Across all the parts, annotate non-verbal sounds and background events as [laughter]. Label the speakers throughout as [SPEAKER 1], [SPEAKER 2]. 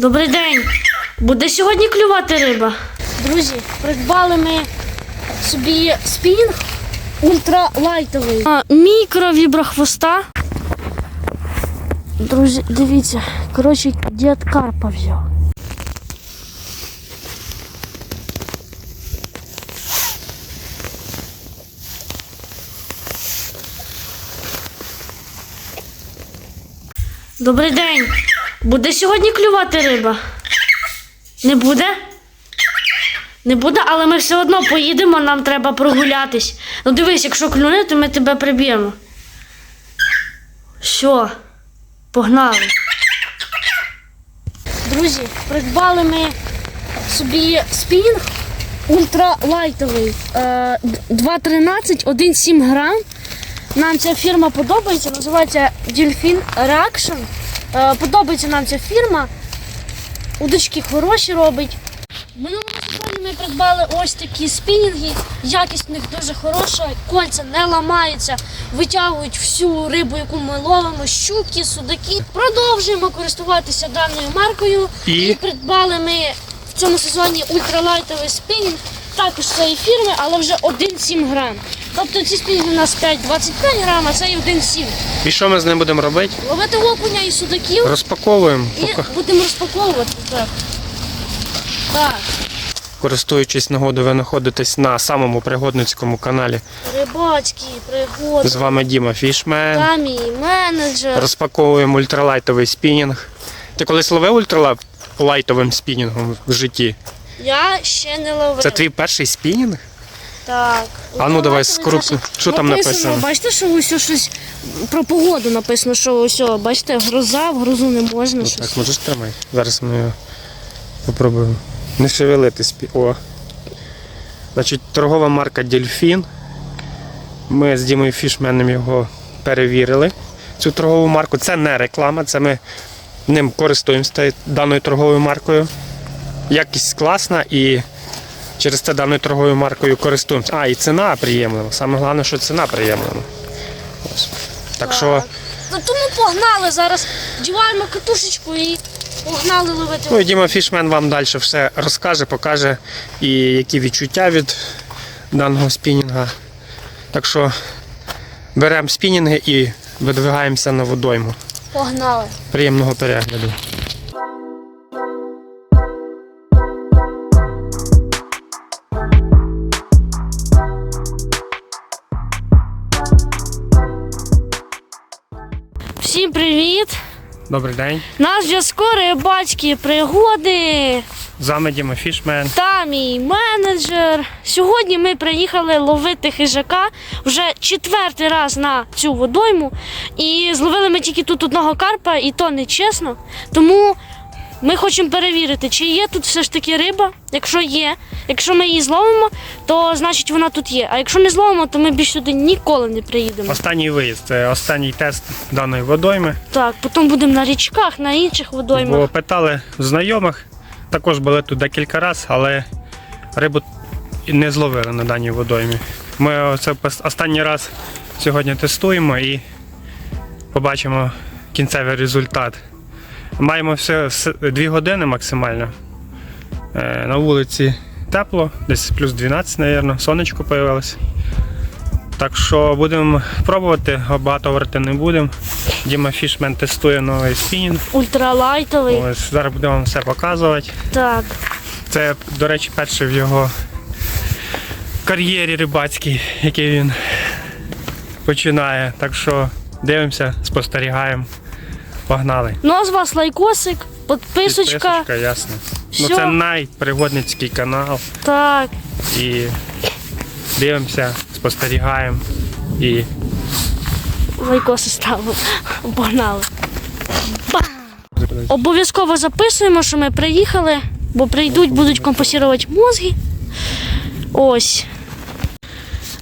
[SPEAKER 1] Добрий день. Буде сьогодні клювати риба. Друзі, придбали ми собі спінінг ультралайтовий. А, Мікровіброхвоста. Друзі, дивіться. Коротше, дід Карпа взяв. Добрий день. Буде сьогодні клювати риба? Не буде? Не буде, але ми все одно поїдемо, нам треба прогулятись. Ну дивись, якщо клюне, то ми тебе приб'ємо. Все, погнали. Друзі, придбали ми собі спінінг ультралайтовий. Е, 2,13, 1,7 грам. Нам ця фірма подобається, називається Delfin Reaction. Е, подобається нам ця фірма. Удочки хороші робить. В минулому сезоні ми придбали ось такі спінінги. Якість в них дуже хороша, кольця не ламаються, витягують всю рибу, яку ми ловимо, щуки, судаки. Продовжуємо користуватися даною маркою.
[SPEAKER 2] І?
[SPEAKER 1] придбали ми в цьому сезоні ультралайтовий спінінг, також цієї фірми, але вже 1,7 грам. Тобто ці спінінги у нас 5,25 грам, а цей 1,7.
[SPEAKER 2] І що ми з ним будемо робити?
[SPEAKER 1] Ловити окуня і судаків
[SPEAKER 2] Розпаковуємо,
[SPEAKER 1] і
[SPEAKER 2] поки-
[SPEAKER 1] будемо розпаковувати. Так. Так.
[SPEAKER 2] користуючись нагодою, ви знаходитесь на самому пригодницькому каналі.
[SPEAKER 1] Рибацькі пригоди.
[SPEAKER 2] З вами Діма Фішмен.
[SPEAKER 1] Там мій менеджер.
[SPEAKER 2] Розпаковуємо ультралайтовий спінінг. Ти колись ловив ультралайтовим спінінгом в житті?
[SPEAKER 1] Я ще не ловив.
[SPEAKER 2] Це твій перший спінінг?
[SPEAKER 1] Так.
[SPEAKER 2] А ну, давай, скрупно. Що там написано?
[SPEAKER 1] Бачите, що ось щось про погоду написано, що ось, бачите, гроза, в грозу не можна щось.
[SPEAKER 2] Так, можеш тримай. Зараз ми його попробуємо. Не шевелити спі. О. Значить, торгова марка Дельфін. Ми з Дімою Фішменом його перевірили. Цю торгову марку. Це не реклама, це ми ним користуємося даною торговою маркою. Якість класна і через це даною торговою маркою користуємося. А, і ціна приємлива. Саме головне, що ціна приємлива. Ось. Так що.
[SPEAKER 1] Ну тому погнали зараз. Діваємо катушечку і погнали ловити.
[SPEAKER 2] Ну і Діма Фішмен вам далі все розкаже, покаже і які відчуття від даного спінінга. Так що беремо спінінги і видвигаємося на водойму.
[SPEAKER 1] Погнали.
[SPEAKER 2] Приємного перегляду.
[SPEAKER 1] Всім привіт!
[SPEAKER 2] Добрий день.
[SPEAKER 1] На зв'язку рибацькі пригоди.
[SPEAKER 2] З вами Діма Фішмен.
[SPEAKER 1] Та мій менеджер. Сьогодні ми приїхали ловити хижака вже четвертий раз на цю водойму. І зловили ми тільки тут одного карпа, і то не чесно. Тому ми хочемо перевірити, чи є тут все ж таки риба. Якщо є, якщо ми її зловимо, то значить вона тут є. А якщо не зловимо, то ми більше сюди ніколи не приїдемо.
[SPEAKER 2] Останній виїзд, це останній тест даної водойми.
[SPEAKER 1] Так, потім будемо на річках, на інших водоймах.
[SPEAKER 2] Бо питали знайомих, також були тут декілька разів, але рибу не зловили на даній водоймі. Ми це останній раз сьогодні тестуємо і побачимо кінцевий результат. Маємо все с- дві години максимально. Е, На вулиці тепло, десь плюс 12, мабуть, сонечко появилось. Так що будемо пробувати, багато говорити не будемо. Діма Фішмен тестує новий спінінг.
[SPEAKER 1] Ультралайтовий.
[SPEAKER 2] Ось зараз будемо вам все показувати.
[SPEAKER 1] Так.
[SPEAKER 2] Це, до речі, перший в його кар'єрі рибацькій, який він починає. Так що дивимося, спостерігаємо. Погнали.
[SPEAKER 1] Ну а з вас лайкосик, підписочка.
[SPEAKER 2] Підписочка, ясно. Ну це найпригодницький канал.
[SPEAKER 1] Так.
[SPEAKER 2] І дивимося, спостерігаємо. І
[SPEAKER 1] Лайкоси ставив. Погнали. Обов'язково записуємо, що ми приїхали, бо прийдуть, будуть компенсувати мозги. Ось.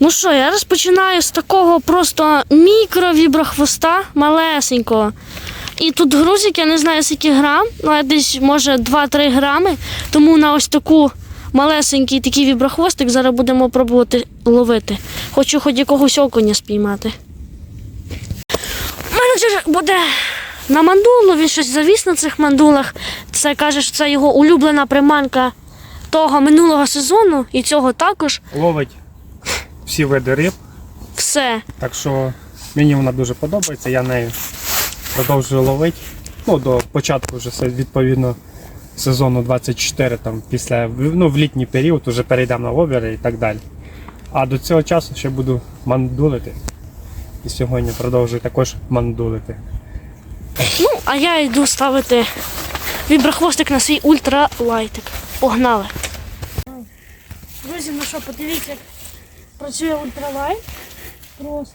[SPEAKER 1] Ну що, я розпочинаю з такого просто мікровіброхвоста малесенького. І тут грузик, я не знаю скільки грам, але десь може 2-3 грами. Тому на ось таку малесенький такий віброхвостик зараз будемо пробувати ловити. Хочу хоч якогось окуня спіймати. Менеджер буде на мандулу, він щось завіс на цих мандулах. Все каже, що це його улюблена приманка того минулого сезону і цього також.
[SPEAKER 2] Ловить всі види риб,
[SPEAKER 1] Все.
[SPEAKER 2] так що мені вона дуже подобається, я нею продовжую ловити. Ну, до початку вже відповідно сезону 24, там, після, ну, в літній період вже перейдемо на вовери і так далі. А до цього часу ще буду мандулити. І сьогодні продовжую також мандулити.
[SPEAKER 1] Ну, а я йду ставити віброхвостик на свій ультралайтик. Погнали. Друзі, ну що, подивіться, як працює ультралайт. Просто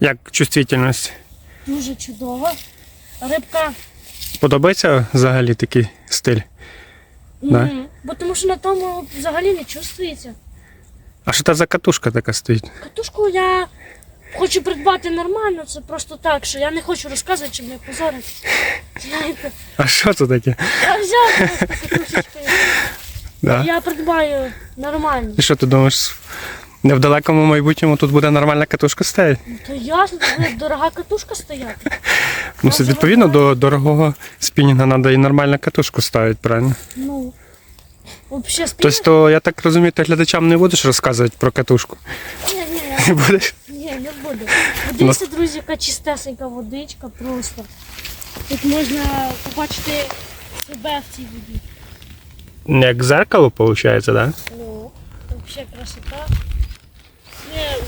[SPEAKER 2] Як чувствительність?
[SPEAKER 1] дуже чудово. Рибка.
[SPEAKER 2] Подобається взагалі такий стиль? Да.
[SPEAKER 1] Бо тому що на тому взагалі не чувствується.
[SPEAKER 2] А що це за катушка така стоїть?
[SPEAKER 1] Катушку я хочу придбати нормально, це просто так, що я не хочу розказувати, щоб не позорити. Знаєте,
[SPEAKER 2] А що це таке?
[SPEAKER 1] я взяв просто катушечку.
[SPEAKER 2] Да.
[SPEAKER 1] Я придбаю нормально.
[SPEAKER 2] І що ти думаєш? Не в далекому майбутньому тут буде нормальна катушка стояти?
[SPEAKER 1] То ясно, тут буде дорога катушка стояти.
[SPEAKER 2] Ну, це відповідно до дорогого спінінга треба і нормальну катушку ставити, правильно?
[SPEAKER 1] Ну, взагалі спільно.
[SPEAKER 2] Тобто, то, я так розумію, ти глядачам не будеш розказувати про катушку.
[SPEAKER 1] Ні, ні,
[SPEAKER 2] Не будеш?
[SPEAKER 1] ні, не буду. Подивіться, друзі, яка чистесенька водичка просто. Тут можна побачити себе в цій воді.
[SPEAKER 2] Як зеркало, виходить, так? Да?
[SPEAKER 1] Ну, взагалі красота.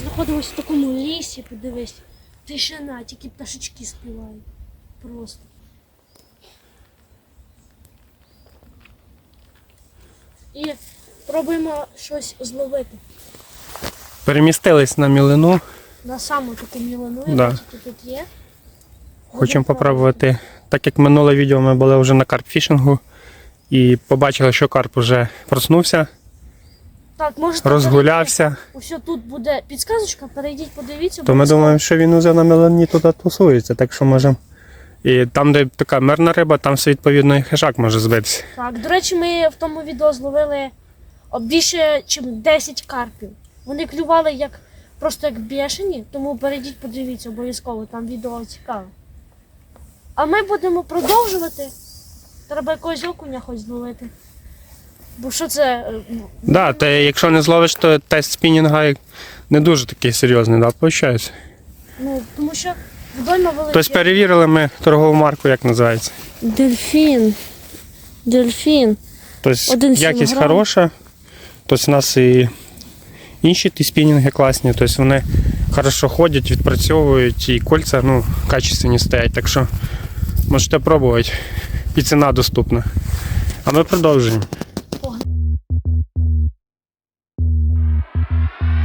[SPEAKER 1] Знаходимося в такому лісі, подивись. Тишина, тільки пташечки співають. Просто. І пробуємо щось зловити.
[SPEAKER 2] Перемістились на мілину.
[SPEAKER 1] На саму таку мілину,
[SPEAKER 2] Да.
[SPEAKER 1] яка тільки тут є.
[SPEAKER 2] Хочемо попробувати. Так як минуле відео ми були вже на карпфішингу і побачили, що карп вже проснувся,
[SPEAKER 1] Так, можете
[SPEAKER 2] розгулявся.
[SPEAKER 1] Ось тут буде підсказочка, перейдіть, подивіться.
[SPEAKER 2] То ми думаємо, що він уже на мелані туди тусується, так що можемо. І там, де така мирна риба, там все відповідно і хижак може збитися.
[SPEAKER 1] Так, до речі, ми в тому відео зловили більше, ніж 10 карпів. Вони клювали як просто як бешені, тому перейдіть, подивіться обов'язково, там відео цікаве. А ми будемо продовжувати. Треба якогось окуня хоч зловити. Бо що це? е,
[SPEAKER 2] Да, та якщо не зловиш, то тест спінінга не дуже такий серйозний, да, виходить?
[SPEAKER 1] Ну, тому що водойма велика.
[SPEAKER 2] Тобто перевірили ми торгову марку, як називається.
[SPEAKER 1] Дельфін. Дельфін.
[SPEAKER 2] Тобто
[SPEAKER 1] Один сім
[SPEAKER 2] якість
[SPEAKER 1] грам.
[SPEAKER 2] хороша. Тобто у нас і інші ті спінінги класні, тобто вони хорошо ходять, відпрацьовують і кольця ну, качественні стоять. Так що можете пробувати. І ціна доступна. А ми продовжуємо.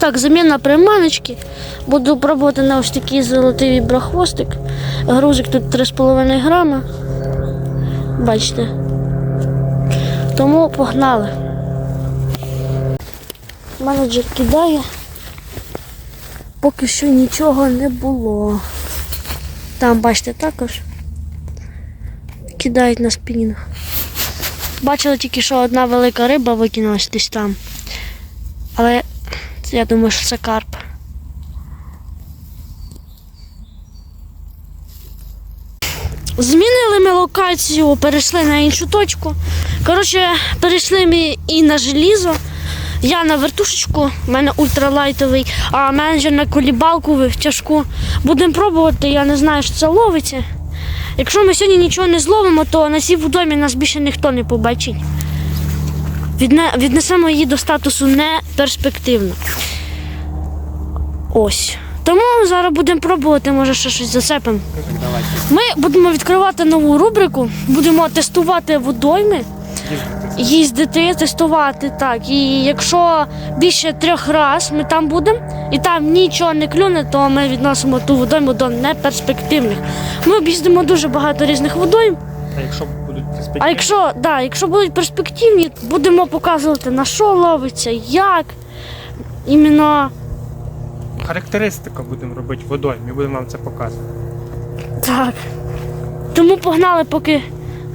[SPEAKER 1] Так, заміна приманочки. Буду пробувати на ось такий золотий віброхвостик. Грузик тут 3,5 грама. Бачите. Тому погнали. Менеджер кидає. Поки що нічого не було. Там, бачите, також. Кидають на спінінг. Бачили тільки, що одна велика риба викинулась десь там. Але я думаю, що це карп. Змінили ми локацію, перейшли на іншу точку. Коротше, перейшли ми і на желізо. Я на вертушечку, в мене ультралайтовий, а менеджер на колібалку в тяжку. Будемо пробувати, я не знаю, що це ловиться. Якщо ми сьогодні нічого не зловимо, то на цій водоймі нас більше ніхто не побачить. Відне, віднесемо її до статусу неперспективно. Ось. Тому зараз будемо пробувати, може ще щось зацепимо. Ми будемо відкривати нову рубрику, будемо тестувати водойми, їздити, тестувати. Так. І якщо більше трьох разів ми там будемо і там нічого не клюне, то ми відносимо ту водойму до неперспективних. Ми об'їздимо дуже багато різних водойм.
[SPEAKER 2] А якщо будуть
[SPEAKER 1] А якщо, да, якщо будуть перспективні, будемо показувати на що ловиться, як. Іменно
[SPEAKER 2] характеристика будемо робити водоймі, будемо вам це показувати.
[SPEAKER 1] так. Тому погнали, поки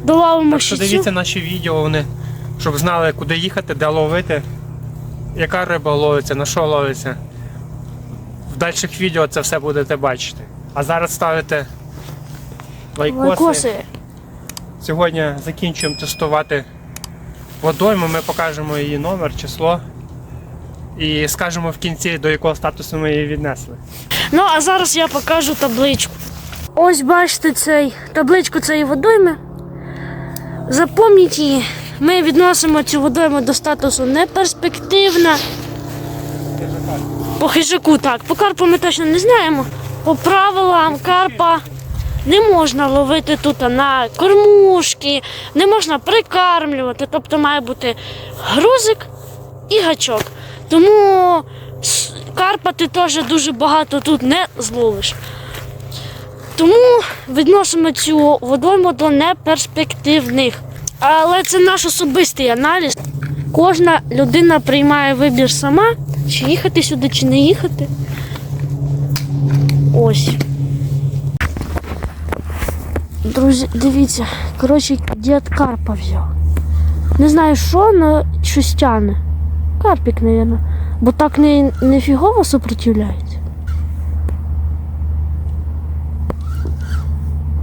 [SPEAKER 1] доловимо
[SPEAKER 2] що дивіться наші відео, вони, щоб знали, куди їхати, де ловити, яка риба ловиться, на що ловиться. В дальших відео це все будете бачити. А зараз ставите лайкоси.
[SPEAKER 1] Лайкоси.
[SPEAKER 2] Сьогодні закінчуємо тестувати водойму, ми покажемо її номер, число і скажемо в кінці, до якого статусу ми її віднесли.
[SPEAKER 1] Ну, а зараз я покажу табличку. Ось бачите цей табличку цієї водойми. Запомніть її. Ми відносимо цю водойму до статусу неперспективна. По хижаку, так. По карпу ми точно не знаємо. По правилам карпа не можна ловити тут на кормушки, не можна прикармлювати. Тобто має бути грузик і гачок. Тому карпа ти теж дуже багато тут не зловиш. Тому відносимо цю водойму до неперспективних. Але це наш особистий аналіз. Кожна людина приймає вибір сама, чи їхати сюди, чи не їхати. Ось. Друзі, дивіться, коротше, дід карпа взяв. Не знаю що, але щось тяне. Карпік, мабуть. Бо так не, не фігово супротивляється.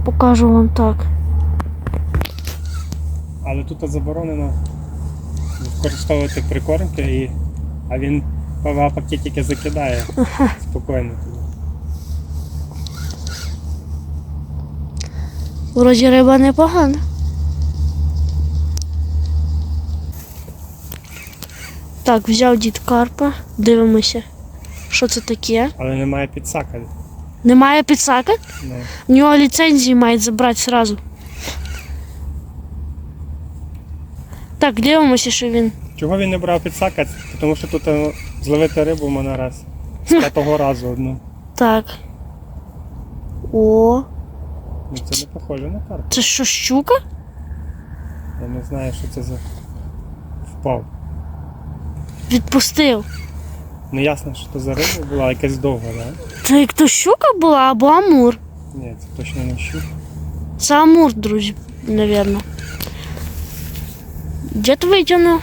[SPEAKER 1] Покажу вам так.
[SPEAKER 2] Але тут заборонено використовувати прикормки, і... а він ПВА пакетики закидає спокійно.
[SPEAKER 1] Вроді риба непогана. Так, взяв дід карпа, дивимося. Що це таке?
[SPEAKER 2] Але немає підсака.
[SPEAKER 1] Немає підсака?
[SPEAKER 2] Ну,
[SPEAKER 1] В нього ліцензії мають забрати зразу. Так, дивимося, що він.
[SPEAKER 2] Чого він не брав підсака? Тому що тут е, зловити рибу в мене раз. З [laughs] п'ятого разу одну.
[SPEAKER 1] Так. О,
[SPEAKER 2] Ну, це не похоже на карпа.
[SPEAKER 1] це що, щука?
[SPEAKER 2] Я не знаю, що це за впав.
[SPEAKER 1] Відпустив.
[SPEAKER 2] Не ясно, що це за риба була, якась довга, да?
[SPEAKER 1] Це як то щука була або амур.
[SPEAKER 2] Ні, це точно не щук.
[SPEAKER 1] Це амур, друзі, напевно. Дід витягнув.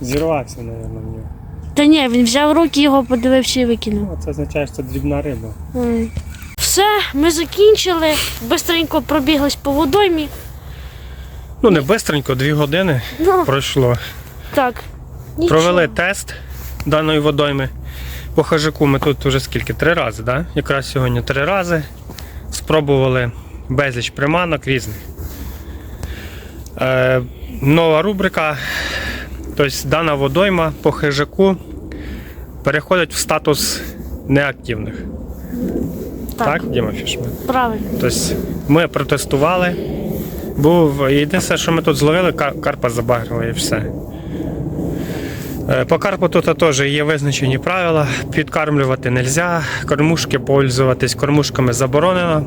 [SPEAKER 2] Зірвався, мабуть, в нього.
[SPEAKER 1] Та ні, він взяв руки, його подивився і викинув.
[SPEAKER 2] Ну, це означає, що це дрібна риба.
[SPEAKER 1] М. Все, ми закінчили. Бистренько пробіглись по водоймі.
[SPEAKER 2] Ну, не бистренько, дві години
[SPEAKER 1] Ну,
[SPEAKER 2] пройшло.
[SPEAKER 1] так. Нічого.
[SPEAKER 2] Провели тест даної водойми. По хижаку ми тут вже скільки? Три рази, да? Якраз сьогодні три рази. Спробували безліч приманок різних. Е, нова рубрика. Тобто дана водойма по хижаку переходить в статус неактивних. Так, Діма Фішман?
[SPEAKER 1] правильно.
[SPEAKER 2] Тобто ми протестували. Був єдине, що ми тут зловили, карпа забагрили і все. Е, По карпу тут теж є визначені правила. Підкармлювати не можна, кормушки пользуватись кормушками заборонено.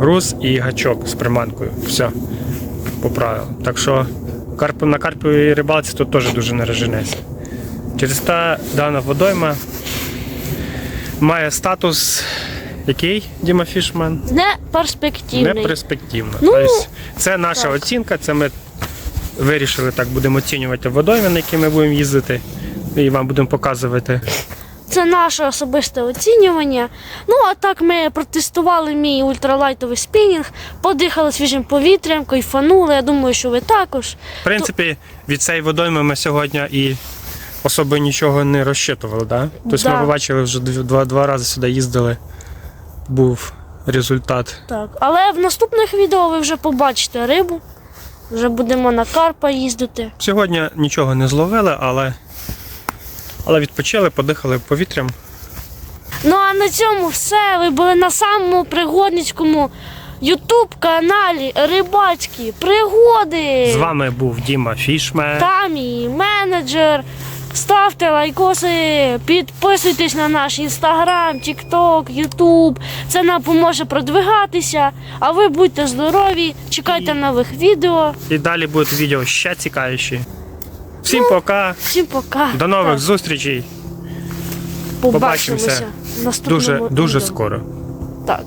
[SPEAKER 2] Груз і гачок з приманкою. Все. По правилам. Так що карп, на карповій рибалці тут теж дуже не розженеться. Через те дана водойма має статус який, Діма Фішман?
[SPEAKER 1] Не перспективний.
[SPEAKER 2] Не перспективно.
[SPEAKER 1] Ну,
[SPEAKER 2] тобто, це наша
[SPEAKER 1] так.
[SPEAKER 2] оцінка, це ми вирішили так, будемо оцінювати водойми, на які ми будемо їздити, і вам будемо показувати.
[SPEAKER 1] Це наше особисте оцінювання. Ну, а так ми протестували мій ультралайтовий спінінг, подихали свіжим повітрям, кайфанули. Я думаю, що ви також.
[SPEAKER 2] В принципі, від цієї водойми ми сьогодні і особо нічого не розчитували. Да? Тобто
[SPEAKER 1] Да.
[SPEAKER 2] ми побачили вже два, два рази сюди їздили. Був результат.
[SPEAKER 1] Так. Але в наступних відео ви вже побачите рибу. Вже будемо на карпа їздити.
[SPEAKER 2] Сьогодні нічого не зловили, але, але відпочили, подихали повітрям.
[SPEAKER 1] Ну а на цьому все. Ви були на самому пригодницькому Ютуб каналі Рибацькі пригоди.
[SPEAKER 2] З вами був Діма Фішме.
[SPEAKER 1] Та мій менеджер. Ставте лайкоси, підписуйтесь на наш інстаграм, тікток, ютуб. Це нам поможе продвигатися. А ви будьте здорові, чекайте нових відео.
[SPEAKER 2] І далі будуть відео ще цікавіші. Всім пока,
[SPEAKER 1] Всім пока.
[SPEAKER 2] до нових
[SPEAKER 1] Так,
[SPEAKER 2] зустрічей.
[SPEAKER 1] побачимося
[SPEAKER 2] побачимося.
[SPEAKER 1] в наступному
[SPEAKER 2] Дуже, дуже
[SPEAKER 1] відео.
[SPEAKER 2] скоро.
[SPEAKER 1] Так.